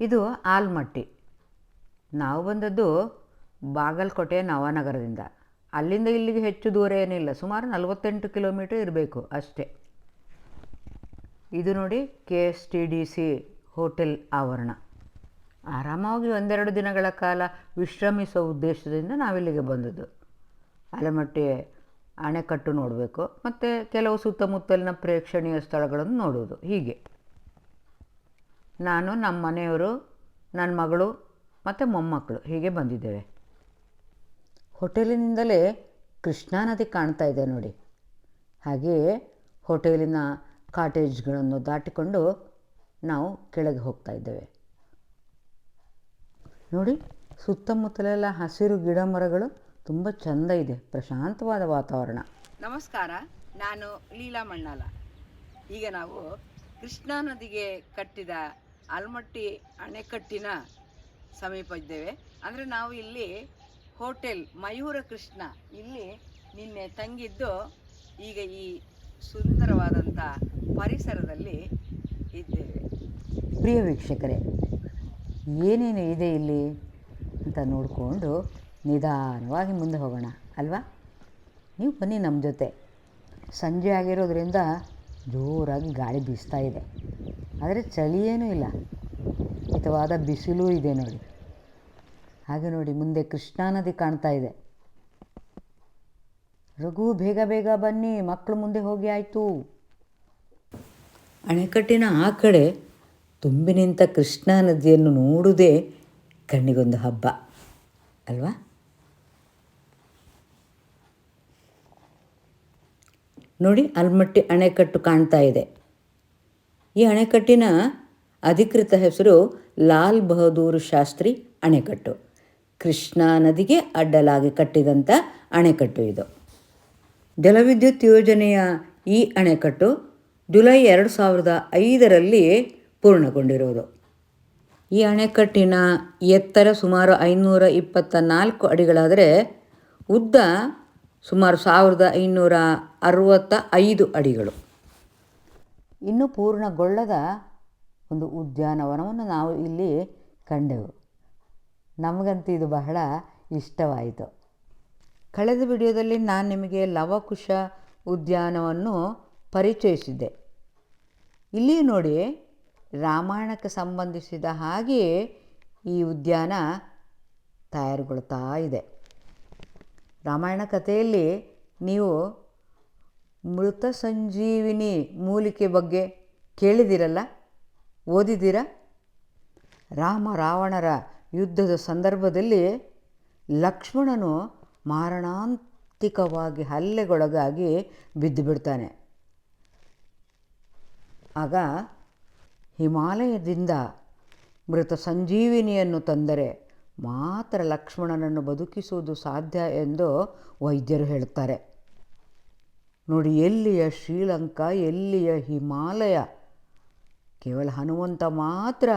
ಇದು ಆಲ್ಮಟ್ಟಿ. ನಾವು ಬಂದದ್ದು ಬಾಗಲಕೋಟೆ ನವನಗರದಿಂದ. ಅಲ್ಲಿಂದ ಇಲ್ಲಿಗೆ ಹೆಚ್ಚು ದೂರ ಏನಿಲ್ಲ, ಸುಮಾರು ನಲವತ್ತೆಂಟು ಕಿಲೋಮೀಟರ್ ಇರಬೇಕು ಅಷ್ಟೇ. ಇದು ನೋಡಿ K S T D C hotel ಆವರಣ. ಆರಾಮಾಗಿ ಒಂದೆರಡು ದಿನಗಳ ಕಾಲ ವಿಶ್ರಮಿಸೋ ಉದ್ದೇಶದಿಂದ ನಾವಿಲ್ಲಿಗೆ ಬಂದದ್ದು. ಆಲಮಟ್ಟಿ ಅಣೆಕಟ್ಟು ನೋಡಬೇಕು, ಮತ್ತು ಕೆಲವು ಸುತ್ತಮುತ್ತಲಿನ ಪ್ರೇಕ್ಷಣೀಯ ಸ್ಥಳಗಳನ್ನು ನೋಡುವುದು, ಹೀಗೆ. ನಾನು ನಮ್ಮ ಮನೆಯವರು ನನ್ನ ಮಗಳು ಮತ್ತು ಮೊಮ್ಮಕ್ಕಳು ಹೀಗೆ ಬಂದಿದ್ದೇವೆ. ಹೋಟೆಲಿನಿಂದಲೇ ಕೃಷ್ಣಾ ನದಿ ಕಾಣ್ತಾ ಇದೆ ನೋಡಿ. ಹಾಗೆಯೇ ಹೋಟೆಲಿನ ಕಾಟೇಜ್ಗಳನ್ನು ದಾಟಿಕೊಂಡು ನಾವು ಕೆಳಗೆ ಹೋಗ್ತಾ ಇದ್ದೇವೆ. ನೋಡಿ, ಸುತ್ತಮುತ್ತಲೆಲ್ಲ ಹಸಿರು ಗಿಡ ಮರಗಳು, ತುಂಬ ಚೆಂದ ಇದೆ, ಪ್ರಶಾಂತವಾದ ವಾತಾವರಣ. ನಮಸ್ಕಾರ, ನಾನು ಲೀಲಾ ಮಣ್ಣಾಲ. ಈಗ ನಾವು ಕೃಷ್ಣಾ ನದಿಗೆ ಕಟ್ಟಿದ ಆಲ್ಮಟ್ಟಿ ಅಣೆಕಟ್ಟಿನ ಸಮೀಪ ಇದ್ದೇವೆ. ಅಂದರೆ ನಾವು ಇಲ್ಲಿ ಹೋಟೆಲ್ ಮಯೂರ ಕೃಷ್ಣ ಇಲ್ಲಿ ನಿನ್ನೆ ತಂಗಿದ್ದು ಈಗ ಈ ಸುಂದರವಾದಂಥ ಪರಿಸರದಲ್ಲಿ ಇದ್ದೇವೆ. ಪ್ರಿಯ ವೀಕ್ಷಕರೇ, ಏನೇನು ಇದೆ ಇಲ್ಲಿ ಅಂತ ನೋಡಿಕೊಂಡು ನಿಧಾನವಾಗಿ ಮುಂದೆ ಹೋಗೋಣ, ಅಲ್ವಾ? ನೀವು ಬನ್ನಿ ನಮ್ಮ ಜೊತೆ. ಸಂಜೆ ಆಗಿರೋದ್ರಿಂದ ಜೋರಾಗಿ ಗಾಳಿ ಬೀಸ್ತಾ ಇದೆ. ಆದರೆ ಚಳಿ ಏನೂ ಇಲ್ಲ. ಹಿತವಾದ ಬಿಸಿಲೂ ಇದೆ ನೋಡಿ. ಹಾಗೆ ನೋಡಿ, ಮುಂದೆ ಕೃಷ್ಣಾ ನದಿ ಕಾಣ್ತಾ ಇದೆ. ರಘು, ಬೇಗ ಬೇಗ ಬನ್ನಿ ಮಕ್ಕಳು ಮುಂದೆ ಹೋಗಿ ಆಯಿತು. ಅಣೆಕಟ್ಟಿನ ಆ ಕಡೆ ತುಂಬಿ ನಿಂತ ಕೃಷ್ಣಾ ನದಿಯನ್ನು ನೋಡುವುದೇ ಕಣ್ಣಿಗೊಂದು ಹಬ್ಬ, ಅಲ್ವಾ? ನೋಡಿ, ಅಲ್ಮಟ್ಟಿ ಅಣೆಕಟ್ಟು ಕಾಣ್ತಾ ಇದೆ. ಈ ಅಣೆಕಟ್ಟಿನ ಅಧಿಕೃತ ಹೆಸರು ಲಾಲ್ ಬಹದ್ದೂರ್ ಶಾಸ್ತ್ರಿ ಅಣೆಕಟ್ಟು. ಕೃಷ್ಣಾ ನದಿಗೆ ಅಡ್ಡಲಾಗಿ ಕಟ್ಟಿದಂಥ ಅಣೆಕಟ್ಟು ಇದು. ಜಲವಿದ್ಯುತ್ ಯೋಜನೆಯ ಈ ಅಣೆಕಟ್ಟು ಜುಲೈ ಎರಡು ಸಾವಿರದ ಐದರಲ್ಲಿ ಪೂರ್ಣಗೊಂಡಿರುವುದು. ಈ ಅಣೆಕಟ್ಟಿನ ಎತ್ತರ ಸುಮಾರು ಐನೂರ ಇಪ್ಪತ್ತ ನಾಲ್ಕು ಅಡಿಗಳಾದರೆ ಉದ್ದ ಸುಮಾರು ಸಾವಿರದ ಐನೂರ ಅರವತ್ತ ಐದು ಅಡಿಗಳು. ಇನ್ನೂ ಪೂರ್ಣಗೊಳ್ಳದ ಒಂದು ಉದ್ಯಾನವನವನ್ನು ನಾವು ಇಲ್ಲಿ ಕಂಡೆವು. ನಮಗಂತೂ ಇದು ಬಹಳ ಇಷ್ಟವಾಯಿತು. ಕಳೆದ ವಿಡಿಯೋದಲ್ಲಿ ನಾನು ನಿಮಗೆ ಲವಕುಶ ಉದ್ಯಾನವನ್ನು ಪರಿಚಯಿಸಿದ್ದೆ. ಇಲ್ಲಿ ನೋಡಿ, ರಾಮಾಯಣಕ್ಕೆ ಸಂಬಂಧಿಸಿದ ಹಾಗೆಯೇ ಈ ಉದ್ಯಾನ ತಯಾರುಗೊಳ್ತಾ ಇದೆ. ರಾಮಾಯಣ ಕಥೆಯಲ್ಲಿ ನೀವು ಮೃತ ಸಂಜೀವಿನಿ ಮೂಲಿಕೆ ಬಗ್ಗೆ ಕೇಳಿದಿರಲ್ಲ? ಓದಿದ್ದೀರಾ? ರಾಮ ರಾವಣರ ಯುದ್ಧದ ಸಂದರ್ಭದಲ್ಲಿ ಲಕ್ಷ್ಮಣನು ಮಾರಣಾಂತಿಕವಾಗಿ ಹಲ್ಲೆಗೊಳಗಾಗಿ ಬಿದ್ದು ಬಿಡ್ತಾನೆ. ಆಗ ಹಿಮಾಲಯದಿಂದ ಮೃತ ಸಂಜೀವಿನಿಯನ್ನು ತಂದರೆ ಮಾತ್ರ ಲಕ್ಷ್ಮಣನನ್ನು ಬದುಕಿಸುವುದು ಸಾಧ್ಯ ಎಂದು ವೈದ್ಯರು ಹೇಳುತ್ತಾರೆ. ನೋಡಿ, ಎಲ್ಲಿಯ ಶ್ರೀಲಂಕಾ, ಎಲ್ಲಿಯ ಹಿಮಾಲಯ? ಕೇವಲ ಹನುಮಂತ ಮಾತ್ರ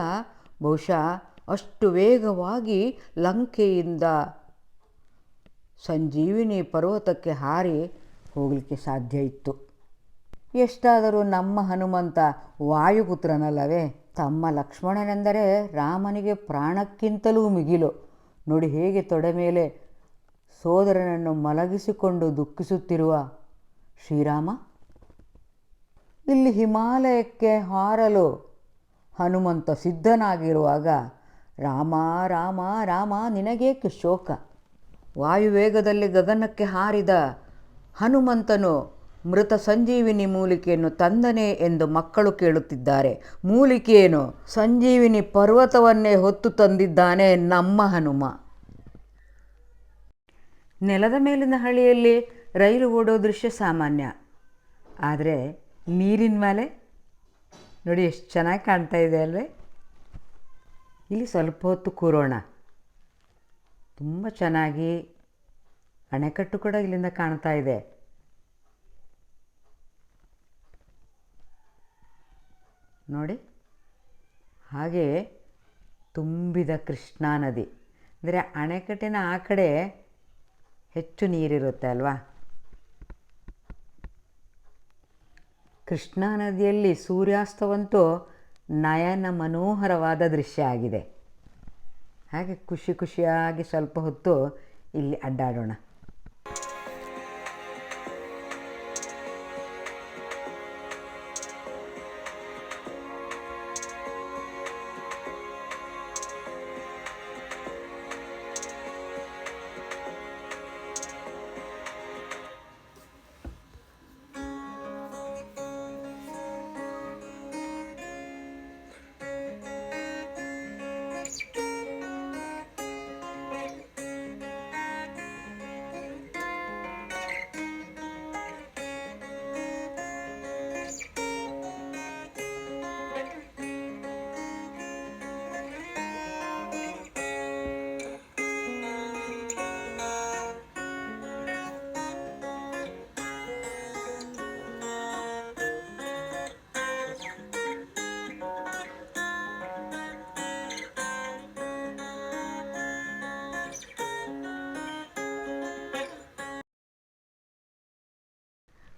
ಬಹುಶಃ ಅಷ್ಟು ವೇಗವಾಗಿ ಲಂಕೆಯಿಂದ ಸಂಜೀವಿನಿ ಪರ್ವತಕ್ಕೆ ಹಾರಿ ಹೋಗಲಿಕ್ಕೆ ಸಾಧ್ಯ ಇತ್ತು. ಎಷ್ಟಾದರೂ ನಮ್ಮ ಹನುಮಂತ ವಾಯುಪುತ್ರನಲ್ಲವೇ? ತಮ್ಮ ಲಕ್ಷ್ಮಣನೆಂದರೆ ರಾಮನಿಗೆ ಪ್ರಾಣಕ್ಕಿಂತಲೂ ಮಿಗಿಲು. ನೋಡಿ, ಹೇಗೆ ತೊಡೆ ಮೇಲೆ ಸೋದರನನ್ನು ಮಲಗಿಸಿಕೊಂಡು ದುಃಖಿಸುತ್ತಿರುವ ಶ್ರೀರಾಮ? ಇಲ್ಲಿ ಹಿಮಾಲಯಕ್ಕೆ ಹಾರಲು ಹನುಮಂತ ಸಿದ್ಧನಾಗಿರುವಾಗ ರಾಮ ರಾಮ ರಾಮ, ನಿನಗೇಕೆ ಶೋಕ? ವಾಯುವೇಗದಲ್ಲಿ ಗಗನಕ್ಕೆ ಹಾರಿದ ಹನುಮಂತನು ಮೃತ ಸಂಜೀವಿನಿ ಮೂಲಿಕೆಯನ್ನು ತಂದನೆ ಎಂದು ಮಕ್ಕಳು ಕೇಳುತ್ತಿದ್ದಾರೆ. ಮೂಲಿಕೆಯೇನು? ಸಂಜೀವಿನಿ ಪರ್ವತವನ್ನೇ ಹೊತ್ತು ತಂದಿದ್ದಾನೆ ನಮ್ಮ ಹನುಮ. ನೆಲದ ಮೇಲಿನ ಹಳಿಯಲ್ಲಿ ರೈಲು ಓಡೋ ದೃಶ್ಯ ಸಾಮಾನ್ಯ. ಆದರೆ ನೀರಿನ ಮೇಲೆ ನೋಡಿ ಎಷ್ಟು ಚೆನ್ನಾಗಿ ಕಾಣ್ತಾ ಇದೆ ಅಲ್ವೇ? ಇಲ್ಲಿ ಸ್ವಲ್ಪ ಹೊತ್ತು ಕೂರೋಣ. ತುಂಬ ಚೆನ್ನಾಗಿ ಅಣೆಕಟ್ಟು ಕೂಡ ಇಲ್ಲಿಂದ ಕಾಣ್ತಾ ಇದೆ. ನೋಡಿ, ಹಾಗೆ ತುಂಬಿದ ಕೃಷ್ಣಾ ನದಿ. ಅಂದರೆ ಅಣೆಕಟ್ಟಿನ ಆ ಕಡೆ ಹೆಚ್ಚು ನೀರಿರುತ್ತೆ ಅಲ್ವಾ? ಕೃಷ್ಣಾ ನದಿಯಲ್ಲಿ ಸೂರ್ಯಾಸ್ತವಂತೂ ನಯನ ಮನೋಹರವಾದ ದೃಶ್ಯ ಆಗಿದೆ. ಹಾಗೆ ಖುಷಿ ಖುಷಿಯಾಗಿ ಸ್ವಲ್ಪ ಹೊತ್ತು ಇಲ್ಲಿ ಅಡ್ಡಾಡೋಣ.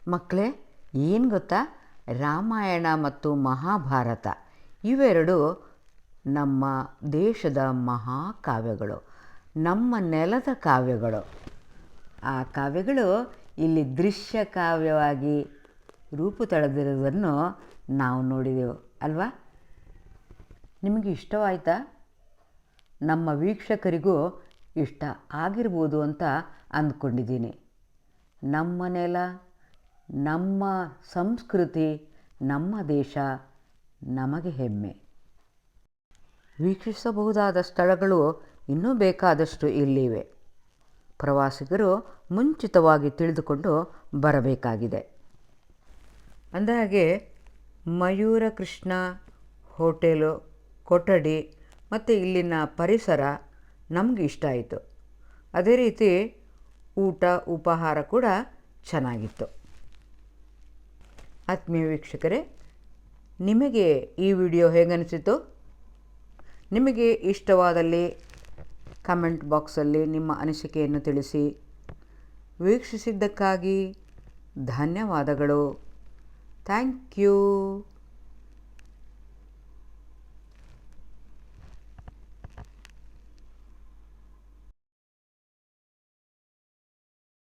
ಮಕ್ಕಳೇ ಏನು ಗೊತ್ತಾ? ರಾಮಾಯಣ ಮತ್ತು ಮಹಾಭಾರತ ಇವೆರಡು ನಮ್ಮ ದೇಶದ ಮಹಾಕಾವ್ಯಗಳು, ನಮ್ಮ ನೆಲದ ಕಾವ್ಯಗಳು. ಆ ಕಾವ್ಯಗಳು ಇಲ್ಲಿ ದೃಶ್ಯ ಕಾವ್ಯವಾಗಿ ರೂಪು ತಳೆದಿರುವುದನ್ನು ನಾವು ನೋಡಿದೆವು, ಅಲ್ವಾ? ನಿಮಗೆ ಇಷ್ಟವಾಯಿತಾ? ನಮ್ಮ ವೀಕ್ಷಕರಿಗೂ ಇಷ್ಟ ಆಗಿರ್ಬೋದು ಅಂತ ಅಂದ್ಕೊಂಡಿದ್ದೀನಿ. ನಮ್ಮ ನೆಲ ನಮ್ಮ ಸಂಸ್ಕೃತಿ, ನಮ್ಮ ದೇಶ ನಮಗೆ ಹೆಮ್ಮೆ. ವೀಕ್ಷಿಸಬಹುದಾದ ಸ್ಥಳಗಳು ಇನ್ನೂ ಬೇಕಾದಷ್ಟು ಇಲ್ಲಿವೆ. ಪ್ರವಾಸಿಗರು ಮುಂಚಿತವಾಗಿ ತಿಳಿದುಕೊಂಡು ಬರಬೇಕಾಗಿದೆ. ಅಂದಹಾಗೆ ಮಯೂರ ಕೃಷ್ಣ ಹೋಟೆಲು, ಕೊಠಡಿ ಮತ್ತು ಇಲ್ಲಿನ ಪರಿಸರ ನಮಗೆ ಇಷ್ಟ ಆಯಿತು. ಅದೇ ರೀತಿ ಊಟ, ಉಪಹಾರ ಕೂಡ ಚೆನ್ನಾಗಿತ್ತು. ಆತ್ಮೀಯ ವೀಕ್ಷಕರೇ, ನಿಮಗೆ ಈ ವಿಡಿಯೋ ಹೇಗನಿಸಿತು? ನಿಮಗೆ ಇಷ್ಟವಾದಲ್ಲಿ ಕಮೆಂಟ್ ಬಾಕ್ಸಲ್ಲಿ ನಿಮ್ಮ ಅನಿಸಿಕೆಯನ್ನು ತಿಳಿಸಿ, ವೀಕ್ಷಿಸಿದ್ದಕ್ಕಾಗಿ ಧನ್ಯವಾದಗಳು. Thank you.